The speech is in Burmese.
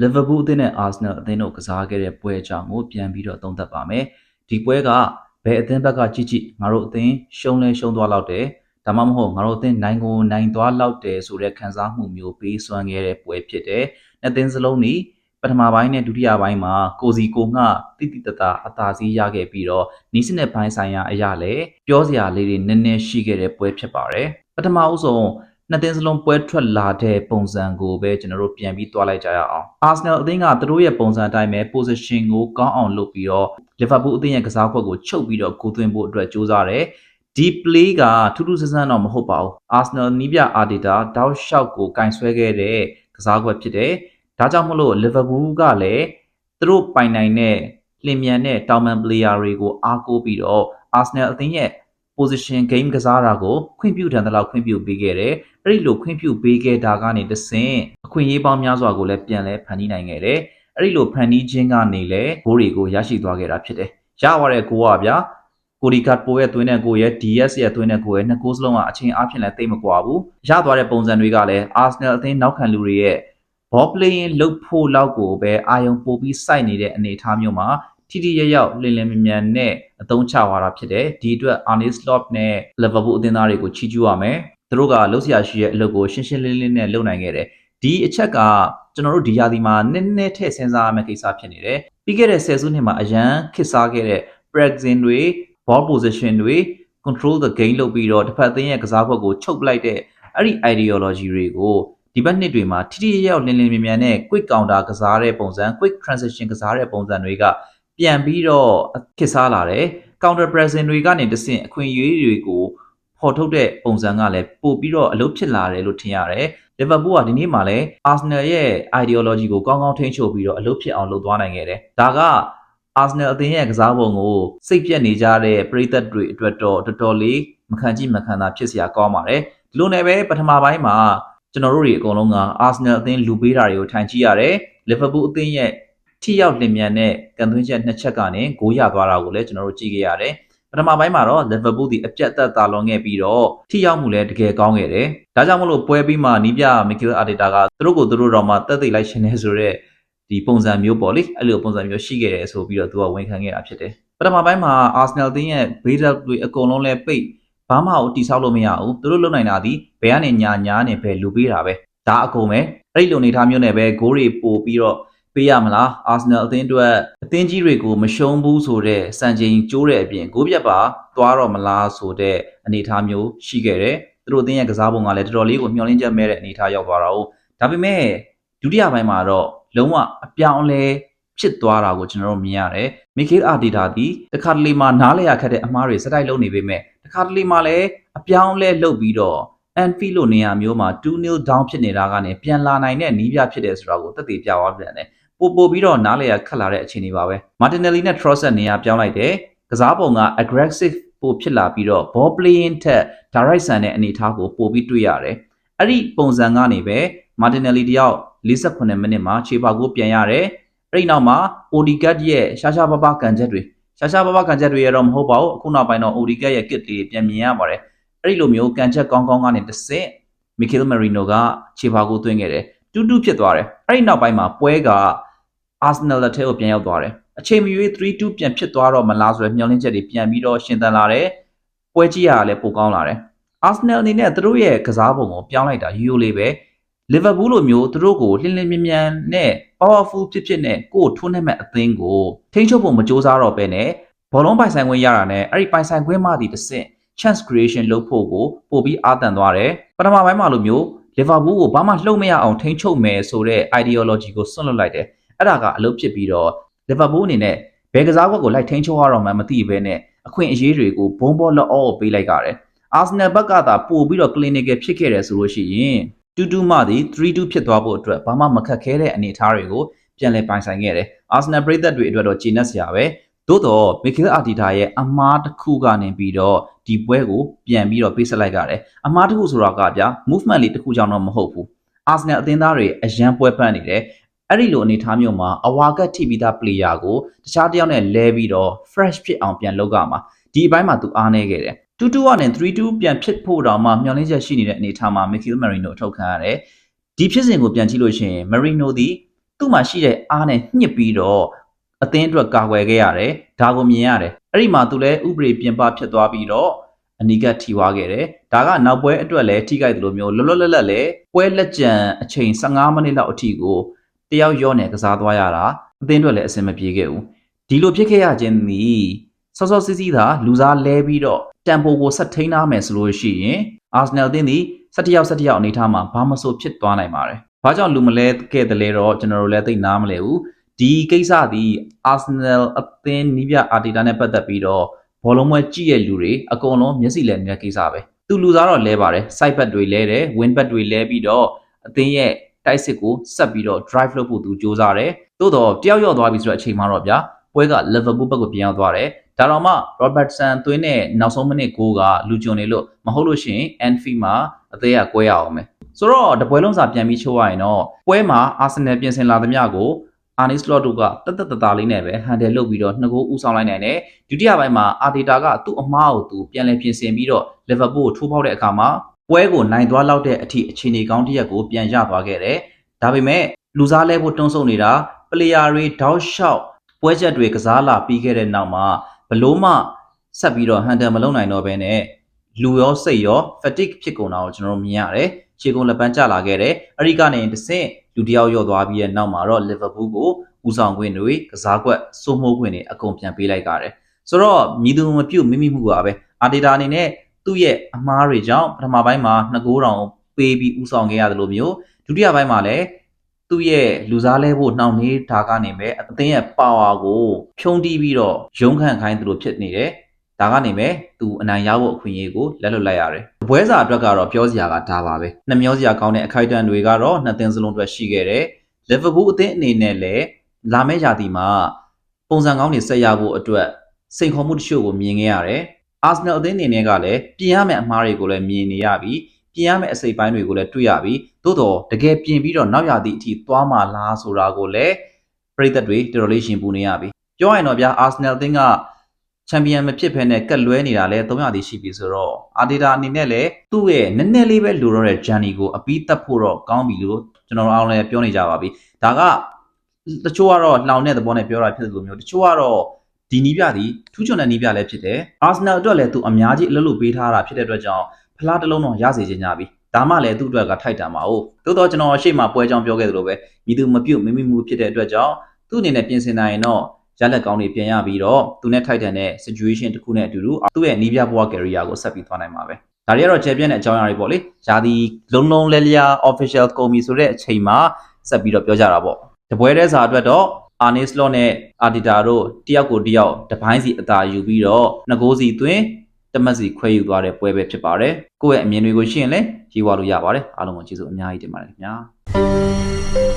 လီဗာပူးအသင်းနဲ့အာဆနယ်အသင်းတို့ကစားခဲ့တဲ့ပွဲအကြောင်းကိုပြန်ပြီးတော့သုံးသပ်ပါမယ်ဒီပွဲကဘယ်အသင်းဘက်ကကြည့်ကြည့်ငါတို့အသင်းရှုံးလဲရှုံးသွားလောက်တယ်ဒါမှမဟုတ်ငါတို့အသင်းနိုင်ကိုနိုင်သွားလောက်တယ်ဆိုတဲ့ခံစားမှုမျိုးပေးစွမ်းခဲ့တဲ့ပွဲဖြစ်တယ်နှစ်သင်းစလုံးนี่ပထမပိုင်းနဲ့ဒုတိယပိုင်းမှာကိုစီကိုငှတိတိတတအသာစီးရခဲ့ပြီးတော့နီးစနစ်ပိုင်းဆိုင်ရာအရာလည်းပြောစရာလေးတွေနည်းနည်းရှိခဲ့တဲ့ပွဲဖြစ်ပါတယ်ပထမအဆုံး နှစ်သင်းစလုံးပွဲထွက်လာတဲ့ပုံစံကိုပဲကျွန်တော်တို့ပြန်ပြီးတွားလိုက်ကြရအောင်။ Arsenal အသင်းကသူတို့ရဲ့ပုံစံအတိုင်းပဲ position ကိုကောင်းအောင်လုပ်ပြီးတော့ Liverpool အသင်းရဲ့ကစားကွက်ကိုချုပ်ပြီးတော့ဂိုးသွင်းဖို့အတွက်ကြိုးစားတယ်။ဒီ play ကထူးထူးဆန်းဆန်းတော့မဟုတ်ပါဘူး။ Arsenal နီးပြ Arteta တောက်လျှောက်ကိုကင်ဆွဲခဲ့တဲ့ကစားကွက်ဖြစ်တယ်။ဒါကြောင့်မလို့ Liverpool ကလည်းသူတို့ပိုင်နိုင်တဲ့လင်မြန်တဲ့တောင်ပန် player တွေကိုအားကိုးပြီးတော့ Arsenal အသင်းရဲ့ position game ကစားတာကိုခွင့်ပြုထန်သလောက်ခွင့်ပြုပေးခဲ့တယ်။အဲ့ဒီလိုခွင့်ပြုပေးခဲ့တာကနေတဆင့်အခွင့်အရေးပေါင်းများစွာကိုလည်းပြန်လဲဖန်တီးနိုင်ခဲ့တယ်။အဲ့ဒီလိုဖန်တီးခြင်းကနေလည်းဂိုးတွေကိုရရှိသွားခဲ့တာဖြစ်တယ်။ရသွားတဲ့ဂိုးကဗျာကိုဒီကတ်ပိုရဲ့သွင်းတဲ့ကိုရဲ့ DS ရဲ့သွင်းတဲ့ကိုရဲ့နှစ်ကိုးစလုံးကအချိန်အားဖြင့်လည်းတိတ်မကွာဘူး။ရသွားတဲ့ပုံစံတွေကလည်း Arsenal အသင်းနောက်ခံလူတွေရဲ့ ball playing လုပ်ဖို့လောက်ကိုပဲအာယုံပို့ပြီးစိုက်နေတဲ့အနေအထားမျိုးမှာ ထိထိရရောက်လင်လင်မြန်မြန်နဲ့အသုံးချသွားတာဖြစ်တယ်ဒီအတွက် Arne Slot နဲ့ Liverpool အသင်းသားတွေကိုချီးကျူးရမယ်သူတို့ကလှုပ်ရှားရှိရဲ့အလုပ်ကိုရှင်းရှင်းလင်းလင်းနဲ့လုပ်နိုင်ခဲ့တယ်ဒီအချက်ကကျွန်တော်တို့ဒီရာသီမှာနည်းနည်းထည့်စဉ်းစားရမယ့်ကိစ္စဖြစ်နေတယ်ပြီးခဲ့တဲ့ဆယ်စုနှစ်မှာအရန်ခစ်စားခဲ့တဲ့ pressing တွေ ball position တွေ control the game လုပ်ပြီးတော့တစ်ဖက်အသင်းရဲ့ကစားကွက်ကိုချုပ်လိုက်တဲ့အဲ့ဒီ ideology တွေကိုဒီဘက်နှစ်တွေမှာထိထိရောက်လင်းလင်းမြန်မြန်နဲ့ quick counter ကစားတဲ့ပုံစံ quick transition ကစားတဲ့ပုံစံတွေက ပြန်ပြီးတော့ခစ်စားလာတယ် counter pressing တွေကနေတဆင့်အခွင့်အရေးတွေကိုဖော်ထုတ်တဲ့ပုံစံကလည်းပို့ပြီးတော့အလုပ်ဖြစ်လာတယ်လို့ထင်ရတယ်လီဗာပူးကဒီနေ့မှလည်း Arsenal ရဲ့ ideology ကိုကောင်းကောင်းထိန်းချုပ်ပြီးတော့အလုပ်ဖြစ်အောင်လုပ်သွားနိုင်ခဲ့တယ်ဒါက Arsenal အသင်းရဲ့ကစားပုံကိုစိတ်ပြက်နေကြတဲ့ပရိသတ်တွေအတွက်တော့တော်တော်လေးမခံကြည့်မခံသာဖြစ်စရာကောင်းပါတယ်ဒီလိုနဲ့ပဲပထမပိုင်းမှာကျွန်တော်တို့တွေအကုန်လုံးက Arsenal အသင်းလူပေးတာတွေကိုထိုင်ကြည့်ရတယ်။ Liverpool အသင်းရဲ့ ထိရောက်လင်မြန်တဲ့ကန်သွင်းချက်နှစ်ချက်ကနေဂိုးရသွားတာကိုလည်းကျွန်တော်တို့ကြည့်ခဲ့ရတယ်။ပထမပိုင်းမှာတော့ Liverpool ဒီအပြတ်သက်သာလွန်ခဲ့ပြီးတော့ထိရောက်မှုလည်းတကယ်ကောင်းခဲ့တယ်။ဒါကြောင့်မလို့ပွဲပြီးမှနီးပြ Mikel Arteta ကသူတို့ကိုသူတို့တော့မှတက်သိလိုက်ရှင်နေဆိုတော့ဒီပုံစံမျိုးပေါ့လေအဲ့လိုပုံစံမျိုးရှိခဲ့တယ်ဆိုပြီးတော့သူကဝန်ခံခဲ့တာဖြစ်တယ်။ပထမပိုင်းမှာ Arsenal အသင်းရဲ့ build up တွေအကုန်လုံးလည်းပိတ်ဘာမှကိုတိဆောက်လို့မရဘူးသူတို့လုံနိုင်တာဒီဘယ်ကနေညာညာနဲ့ပဲလူပေးတာပဲဒါအကုန်ပဲအဲ့ဒီလိုနေထားမျိုးနဲ့ပဲဂိုးတွေပို့ပြီးတော့ ပေးရမလားအာဆနယ်အသင်းအတွက်အသင်းကြီးတွေကိုမရှုံးဘူးဆိုတဲ့စံချိန်ကျိုးတဲ့အပြင်ဂိုးပြတ်ပါသွားတော့မလားဆိုတဲ့အနေအထားမျိုးရှိခဲ့တယ်သူတို့အသင်းရဲ့ကစားပုံကလည်းတော်တော်လေးကိုမျှော်လင့်ချက်မဲ့တဲ့အနေအထားရောက်သွားတာ哦ဒါပေမဲ့ဒုတိယပိုင်းမှာတော့လုံးဝအပြောင်းလဲဖြစ်သွားတာကိုကျွန်တော်တို့မြင်ရတယ်မီကေးအာဒီတာဒီတခါတလေမှာနားလည်ရခက်တဲ့အမှားတွေစတိုက်လုပ်နေပေမဲ့တခါတလေမှာလည်းအပြောင်းလဲလုပ်ပြီးတော့ Anfield လိုနေရာမျိုးမှာ2-0 down ဖြစ်နေတာကနေပြန်လာနိုင်တဲ့နီးပြဖြစ်တယ်ဆိုတာကိုသက်သေပြသွားပြန်တယ် ပို့ပို့ပြီးတော့နားလည်ရခက်လာတဲ့အခြေအနေပါပဲ Martinelli နဲ့ Trossard နေရာပြောင်းလိုက်တယ်ကစားပုံက aggressive ပို့ဖြစ်လာပြီးတော့ ball playing ထက် direct ဆန်တဲ့အနေအထားကိုပို့ပြီးတွေ့ရတယ်အဲ့ဒီပုံစံကနေပဲ Martinelli တယောက်48မိနစ်မှာခြေပါကိုပြန်ရတယ်အဲ့ဒီနောက်မှာ Odegaard ရဲ့ရှားရှားပါးပါးကန်ချက်တွေရှားရှားပါးပါးကန်ချက်တွေရတော့မဟုတ်ပါဘူးအခုနောက်ပိုင်းတော့ Odegaard ရဲ့ kit တွေပြန်မြင်ရပါတယ်အဲ့ဒီလိုမျိုးကန်ချက်ကောင်းကောင်းကနေတစ်ဆင့်မီကယ်မရီနိုကခြေပါကိုသွင်းခဲ့တယ်တူးတူးဖြစ်သွားတယ်အဲ့ဒီနောက်ပိုင်းမှာပွဲက အာဆနယ်လက်ထဲကိုပြန်ရောက်သွားတယ်အချိန်မရွေး3-2ပြန်ဖြစ်သွားတော့မလားဆိုတဲ့မျှော်လင့်ချက်တွေပြန်ပြီးတော့ရှင်သန်လာတယ်ပွဲကြီးရလည်းပိုကောင်းလာတယ်အာဆနယ်အနေနဲ့သူတို့ရဲ့ကစားပုံကိုပြောင်းလိုက်တာရိုးရိုးလေးပဲလီဗာပူးလိုမျိုးသူတို့ကိုလှင်လင်းမြန်မြန်နဲ့ powerful ဖြစ်ဖြစ်နဲ့ကိုယ်ထိုးနှက်မဲ့အသင်းကိုထိန်းချုပ်ဖို့မကြိုးစားတော့ပဲနဲ့ဘောလုံးပိုင်ဆိုင်ခွင့်ရတာနဲ့အဲ့ဒီပိုင်ဆိုင်ခွင့်မှဒီတစ်ဆင့် chance creation လုပ်ဖို့ကိုပို့ပြီးအားတန်သွားတယ်ပထမပိုင်းမှာလိုမျိုးလီဗာပူးကိုဘာမှလှုပ်မရအောင်ထိန်းချုပ်မယ်ဆိုတဲ့ ideology ကိုဆွန့်လွတ်လိုက်တယ် အဲ့ဒါကအလုပ်ဖြစ်ပြီးတော့လီဗာပူးအနေနဲ့ဘယ်ကစားကွက်ကိုလိုက်ထိန်းချုပ်ရတော့မှမသိဘဲနဲ့အခွင့်အရေးတွေကိုဘုံဘောလက်အောပေးလိုက်ကြတယ်အာဆနယ်ဘက်ကသာပို့ပြီးတော့ clinical ဖြစ်ခဲ့တယ်ဆိုလို့ရှိရင်2-2မှသည်3-2ဖြစ်သွားဖို့အတွက်ဘာမှမခက်ခဲတဲ့အနေအထားတွေကိုပြန်လည်ပိုင်ဆိုင်ခဲ့တယ်အာဆနယ်ပရိသတ်တွေအတွက်တော့ကျေနပ်စရာပဲသို့တော့မီကယ်အာတီတာရဲ့အမားတစ်ခုကနေပြီးတော့ဒီပွဲကိုပြန်ပြီးတော့ပေးဆက်လိုက်ကြတယ်အမားတစ်ခုဆိုတာကဗျာ movement လေးတစ်ခုကြောင့်တော့မဟုတ်ဘူးအာဆနယ်အသင်းသားတွေအရန်ပွဲပန်းနေတယ် အဲ့ဒီလိုအနေထားမျိုးမှာအဝါကတ်ထိပြီးသား player ကိုတခြားတစ်ယောက်နဲ့လဲပြီးတော့ fresh ဖြစ်အောင်ပြန်လုပ်ကြမှာဒီအပိုင်းမှာသူအားနေခဲ့တယ်2-2ကနေ3-2ပြန်ဖြစ်ဖို့တောင်မှမျှော်လင့်ချက်ရှိနေတဲ့အနေအထားမှာ Mikel Merino ထုတ်ခံရတယ်ဒီဖြစ်စဉ်ကိုပြန်ကြည့်လို့ရှိရင် Merino သည်သူ့မှာရှိတဲ့အားနဲ့ညှစ်ပြီးတော့အသင်းအတွက်ကာကွယ်ခဲ့ရတယ်ဒါကိုမြင်ရတယ်အဲ့ဒီမှာသူလည်းဥပဒေပြင်ပဖြစ်သွားပြီးတော့အနီးကပ်ထိွားခဲ့တယ်ဒါကနောက်ပွဲအတွက်လည်းထိခိုက်တယ်လို့မျိုးလောလောလတ်လတ်လည်းပွဲလက်ကျန်အချိန်15မိနစ်လောက်အထိကို တယောက်ရော့နေကစားသွားရတာအသင်းအတွက်လည်းအဆင်မပြေခဲ့ဘူးဒီလိုဖြစ်ခဲ့ရခြင်းသည်စောစောစီးစီးသာလူစားလဲပြီးတော့တမ်ပိုကိုဆက်ထိန်းထားမယ်ဆိုလို့ရှိရင်အာဆနယ်အသင်းသည်17ယောက်17ယောက်အနေထားမှာဘာမဆိုဖြစ်သွားနိုင်ပါတယ်။ဘာကြောင့်လူမလဲခဲ့တယ်လဲတော့ကျွန်တော်တို့လည်းသိနားမလဲဘူး။ဒီကိစ္စသည်အာဆနယ်အသင်းနီးပြအာတီတာနဲ့ပတ်သက်ပြီးတော့ဘောလုံးပွဲကြည့်ရလူတွေအကုန်လုံးမျက်စိလဲနေတဲ့ကိစ္စပဲ။သူလူစားတော့လဲပါတယ်။ side back တွေလဲတယ်။ win back တွေလဲပြီးတော့အသင်းရဲ့ တိုက်စစ်ကိုဆက်ပြီးတော့ drive လုပ်ဖို့သူစ조사တယ်။သို့တော့တယောက်ရောက်သွားပြီဆိုတဲ့အချိန်မှာတော့ဗျာပွဲက Liverpool ဘက်ကိုပြန်ရောက်သွားတယ်။ဒါတော့မှ Robertson သွင်းတဲ့နောက်ဆုံးမိနစ်6ကလူကျွံနေလို့မဟုတ်လို့ရှိရင် Anfield မှာအသေးကကွဲရအောင်မယ်ဆိုတော့တပွဲလုံးစာပြန်ပြီးချိုးရရင်တော့ပွဲမှာ Arsenal ပြင်ဆင်လာသမျှကို Arne Slot တို့ကတက်တက်တသားလေးနဲ့ပဲ handle လုပ်ပြီးတော့နှစ်ဂိုးဦးဆောင်လိုက်နိုင်တယ်ဒုတိယပိုင်းမှာ Arteta ကသူ့အမားကိုသူပြန်လည်ပြင်ဆင်ပြီးတော့ Liverpool ကိုထိုးပေါက်တဲ့အခါမှာ ပွဲကိုနိုင်သွားလောက်တဲ့အထိအခြေအနေကောင်းတစ်ရက်ကိုပြန်ရသွားခဲ့တယ်ဒါပေမဲ့လူစားလဲဖို့တွန်းဆုတ်နေတာ player တွေတောက်လျှောက်ပွဲချက်တွေကစားလာပြီးခဲ့တဲ့နောက်မှာဘလို့မှဆက်ပြီးတော့ handle မလုပ်နိုင်တော့ဘဲနဲ့လူရောစိတ်ရော fatigue ဖြစ်ကုန်တာကိုကျွန်တော်တို့မြင်ရတယ်။ခြေကုပ်လက်ပန်းကျလာခဲ့တယ်။အဲ့ဒီကနေတစ်ဆင့်လူတစ်ယောက်ရော့သွားပြီးတဲ့နောက်မှာတော့ Liverpool ကိုဦးဆောင်ခွင့်တွေကစားကွက်စိုးမိုးခွင့်တွေအကုန်ပြန်ပေးလိုက်ကြတယ်။ဆိုတော့မြည်သူမပြုတ်မိမိမှုပါပဲ။အာတီတာအနေနဲ့ သူ့ရဲ့အမားတွေကြောင့်ပထမပိုင်းမှာနှစ်ဂိုးတောင်ပေးပြီးဦးဆောင်ခဲ့ရတယ်လို့မျိုးဒုတိယပိုင်းမှာလည်းသူ့ရဲ့လူစားလဲဖို့နှောင့်နှေးထားကနေပဲအသင်းရဲ့ power ကိုဖြုံးတီးပြီးတော့ရုန်းကန်ခိုင်းသလိုဖြစ်နေတယ်။ဒါကနေပဲသူအနိုင်ရဖို့အခွင့်အရေးကိုလက်လွတ်လိုက်ရတယ်။ပွဲစာအတွက်ကတော့ပြောစရာကဒါပါပဲ။နှမျောစရာကောင်းတဲ့အခိုက်အတန့်တွေကတော့နှစ်သင်းစလုံးအတွက်ရှိခဲ့တယ်။ Liverpool အသင်းအနေနဲ့လည်းလာမယ့်ရာသီမှာပုံစံကောင်းတွေဆက်ရဖို့အတွက်စိန်ခေါ်မှုတချို့ကိုမြင်ခဲ့ရတယ်။ Arsenal အသင်းအနေနဲ့ကလည်းပြင်ရမယ့်အမှားတွေကိုလည်းမြင်နေရပြီးပြင်ရမယ့်အစိပ်ပိုင်းတွေကိုလည်းတွေ့ရပြီးသို့တော့တကယ်ပြင်ပြီးတော့နောက်ရာသီအထိသွားမှလားဆိုတာကိုလည်းပြည်သက်တွေတော်တော်လေးရှင်ပူနေရပြီပြောရရင်တော့ဗျာ Arsenal အသင်းကချန်ပီယံမဖြစ်ဘဲနဲ့ကက်လွဲနေတာလဲ300တိရှိပြီဆိုတော့အာတီတာအနေနဲ့လည်းသူ့ရဲ့နည်းနည်းလေးပဲလိုတော့တဲ့ journey ကိုအပြီးတက်ဖို့တော့ကောင်းပြီလို့ကျွန်တော်တို့အားလုံးလည်းပြောနေကြပါပြီဒါကတချို့ကတော့လှောင်တဲ့သဘောနဲ့ပြောတာဖြစ်သလိုမျိုးတချို့ကတော့ ဒီနီးပြသည်ထူးချွန်တဲ့နီးပြလည်းဖြစ်တယ်အာဆနယ်အတွက်လည်းသူအများကြီးအလုပ်လုပ်ပေးထားတာဖြစ်တဲ့အတွက်ကြောင့်ဖလားတစ်လုံးတော့ရစေချင်ကြပြီဒါမှလည်းသူ့အတွက်ကထိုက်တန်ပါဦးသို့တော့ကျွန်တော်အရှိမပွဲကြောင်းပြောခဲ့သလိုပဲမိသူမပြုတ်မိမိမှုဖြစ်တဲ့အတွက်ကြောင့်သူ့အနေနဲ့ပြင်ဆင်နိုင်ရင်တော့ရလက်ကောင်းတွေပြင်ရပြီးတော့သူနဲ့ထိုက်တန်တဲ့ situation တစ်ခုနဲ့အတူတူသူ့ရဲ့နီးပြဘဝ career ကိုဆက်ပြီးသွားနိုင်မှာပဲဒါတွေကတော့ချန်ပီယံရဲ့အကြောင်းအရာတွေပေါ့လေ။ဂျာဒီလုံးလုံးလဲလျာ official ကုန်ပြီဆိုတဲ့အချိန်မှာဆက်ပြီးတော့ပြောကြတာပေါ့။တပွဲတဲ့စာအတွက်တော့ Arne Slot နဲ့ Arteta တို့တယောက်ကိုတယောက်တပိုင်းစီအသာယူပြီးတော့ငကိုးစီသွင်းတမတ်စီခွဲယူသွားတဲ့ပွဲပဲဖြစ်ပါတယ်။ကိုယ့်ရဲ့အမြင်တွေကိုရှင်းရင်လည်းရေးဝါလို့ရပါတယ်။အားလုံးကိုကျေးဇူးအများကြီးတင်ပါတယ်ခင်ဗျာ။